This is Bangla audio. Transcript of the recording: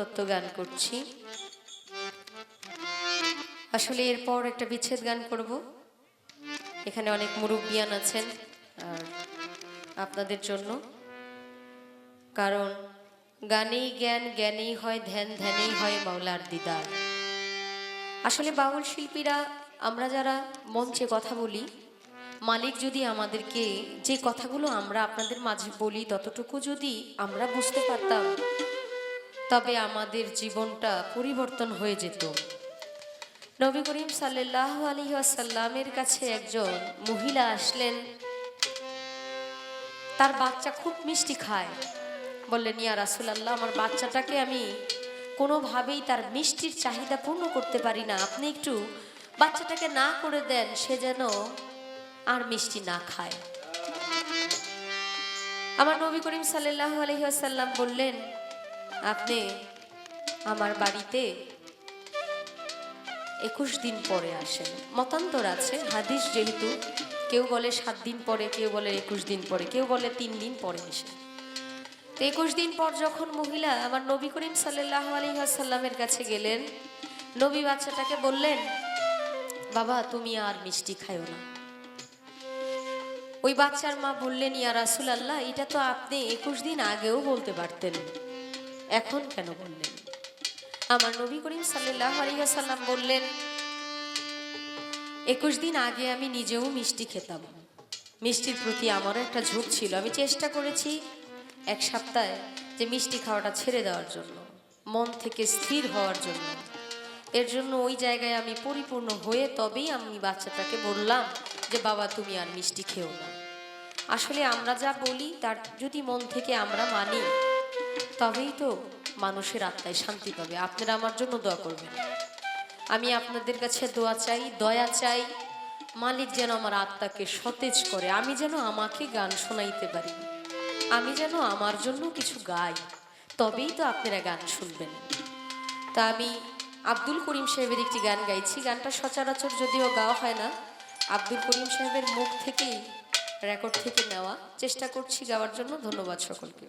তত্ত্ব গান করছি। আসলে এরপর একটা বিচ্ছেদ গান করব। এখানে অনেক মুরব্বিয়ান আছেন, আর আপনাদের জন্য। কারণ গানেই জ্ঞান, জ্ঞানেই হয়, ধ্যান, ধ্যানেই হয় মাওলার দিদার। আসলে বাউল শিল্পীরা, আমরা যারা মঞ্চে কথা বলি, মালিক যদি আমাদেরকে যে কথাগুলো আমরা আপনাদের মাঝে বলি, ততটুকু যদি আমরা বুঝতে পারতাম তবে আমাদের জীবনটা পরিবর্তন হয়ে যেত। নবী করিম সাল্লাহ আলী আসাল্লামের কাছে একজন মহিলা আসলেন। তার বাচ্চা খুব মিষ্টি খায়। বললেন, ইয়া রাসুলাল্লাহ, আমার বাচ্চাটাকে আমি কোনোভাবেই তার মিষ্টির চাহিদা পূর্ণ করতে পারি না। আপনি একটু বাচ্চাটাকে না করে দেন, সে যেন আর মিষ্টি না খায়। আমার নবী করিম সাল্লাহ আলহিহাসাল্লাম বললেন আপনি আমার বাড়িতে একুশ দিন পরে আসেন। মতান্তর আছে, হাদিস যেহেতু কেউ বলে সাত দিন পরে, কেউ বলে একুশ দিন পরে, কেউ বলে তিন দিন পরে এসে তো একুশ দিন পর যখন মহিলা আমার নবী করিম সাল্লাহ আলহিহাসাল্লামের কাছে গেলেন, নবী বাচ্চাটাকে বললেন, বাবা, তুমি আর মিষ্টি খাইও না। ওই বাচ্চার মা বললেন, ইয়া রাসুল আল্লাহ এটা তো আপনি একুশ দিন আগেও বলতে পারতেন। এখন কেন বললেন? আমার নবী করিম সাল্লাহ আলিয়াসাল্লাম বললেন, একুশ দিন আগে আমি নিজেও মিষ্টি খেতাম। মিষ্টির প্রতি আমারও একটা ঝোঁক ছিল। আমি চেষ্টা করেছি এক সপ্তাহে যে মিষ্টি খাওয়াটা ছেড়ে দেওয়ার জন্য, মন থেকে স্থির হওয়ার জন্য। এর জন্য ওই জায়গায় আমি পরিপূর্ণ হয়ে তবেই আমি বাচ্চাটাকে বললাম যে, বাবা, তুমি আর মিষ্টি খেও না। আসলে আমরা যা বলি, তার যদি মন থেকে আমরা মানি তবেই তো মানুষের আত্মায় শান্তি পাবে। আপনারা আমার জন্য দোয়া করবেন। আমি আপনাদের কাছে দোয়া চাই, দয়া চাই। মালিক যেন আমার আত্মাকে সতেজ করে, আমি যেন আমাকে গান শোনাইতে পারি। আমি যেন আমার জন্য কিছু গাই, তবেই তো আপনারা গান শুনবেন। তা আমি আব্দুল করিম সাহেবের একটি গান গাইছি। গানটা সচরাচর যদিও গাওয়া হয় না, আব্দুল করিম সাহেবের মুখ থেকেই রেকর্ড থেকে নেওয়া। চেষ্টা করছি গাওয়ার জন্য। ধন্যবাদ সকলকে।